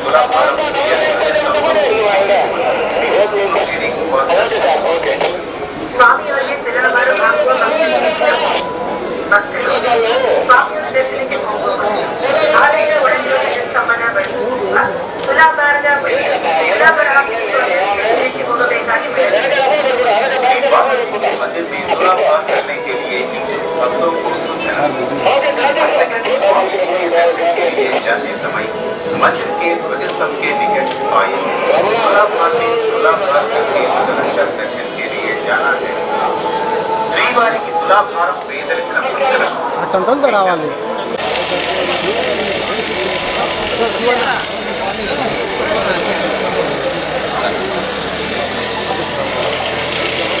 చూడాలి అట్టంటోళ్ళతో రావాలి తమ్మని చెప్పాను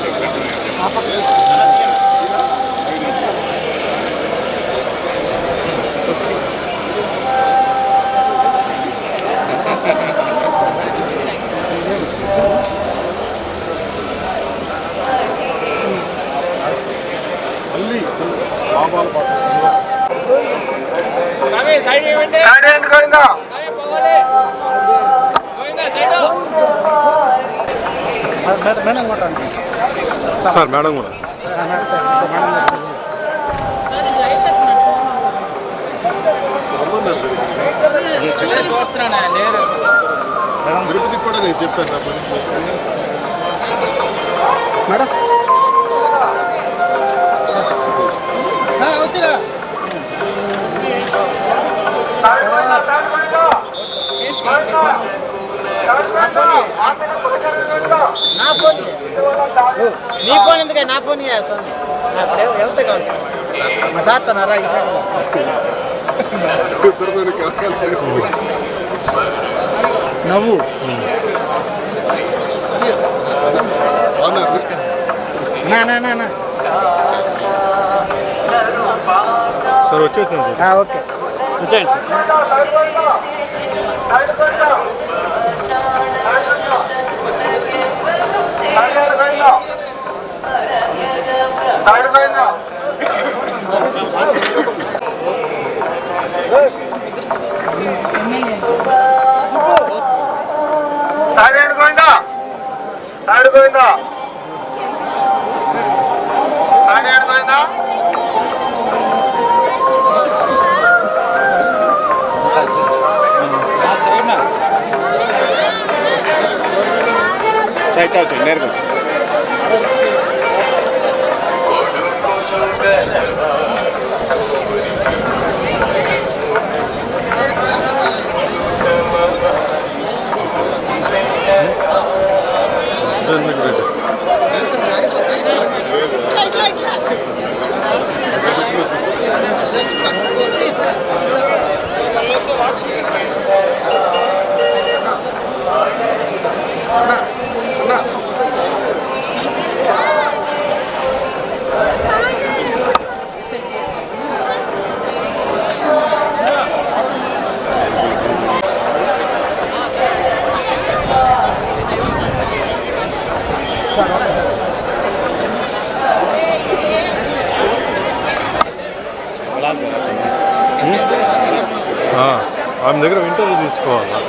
మేడం కూడా సార్ మేడం తిరుపతి కూడా నేను చెప్పాను మేడం నా ఫోన్ నీ ఫోన్ ఎందుకే నా ఫోన్ సోని అప్పుడు ఎవరితో కావాలి మా సార్ తనారా ఈ సైడ్ నవ్వు నా నా నా నా సార్ వచ్చేసాను సార్. ఆ, ఓకే. వచ్చేయండి సార్ సాగేడు గోవిందా సాగేడు గోవిందా సాగేడు గోవిందా నేరుగా ఆమె దగ్గర ఇంటర్వ్యూ తీసుకోవాలా.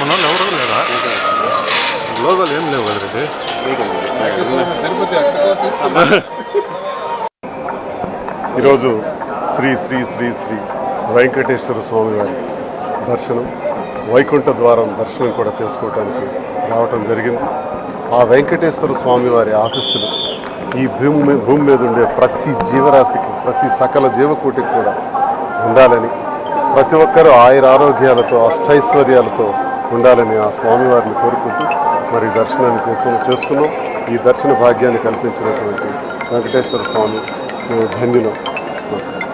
మన ఎవరు లేదా లోగోలు ఏం లేవు కదా ఈరోజు శ్రీ శ్రీ శ్రీ శ్రీ వెంకటేశ్వర స్వామి వారి దర్శనం వైకుంఠ ద్వారం దర్శనం కూడా చేసుకోవడానికి రావటం జరిగింది. ఆ వెంకటేశ్వర స్వామి వారి ఆశస్సులు ఈ భూమి భూమి మీద ఉండే ప్రతి జీవరాశికి ప్రతి సకల జీవకోటికి కూడా ఉండాలని ప్రతి ఒక్కరూ ఆయుర ఆరోగ్యాలతో అష్టైశ్వర్యాలతో ఉండాలని ఆ స్వామివారిని కోరుకుంటూ మరి దర్శనాన్ని చేసు చేసుకున్నాం. ఈ దర్శన భాగ్యాన్ని కల్పించినటువంటి వెంకటేశ్వర స్వామి మేము ధన్యులం. నమస్కారం.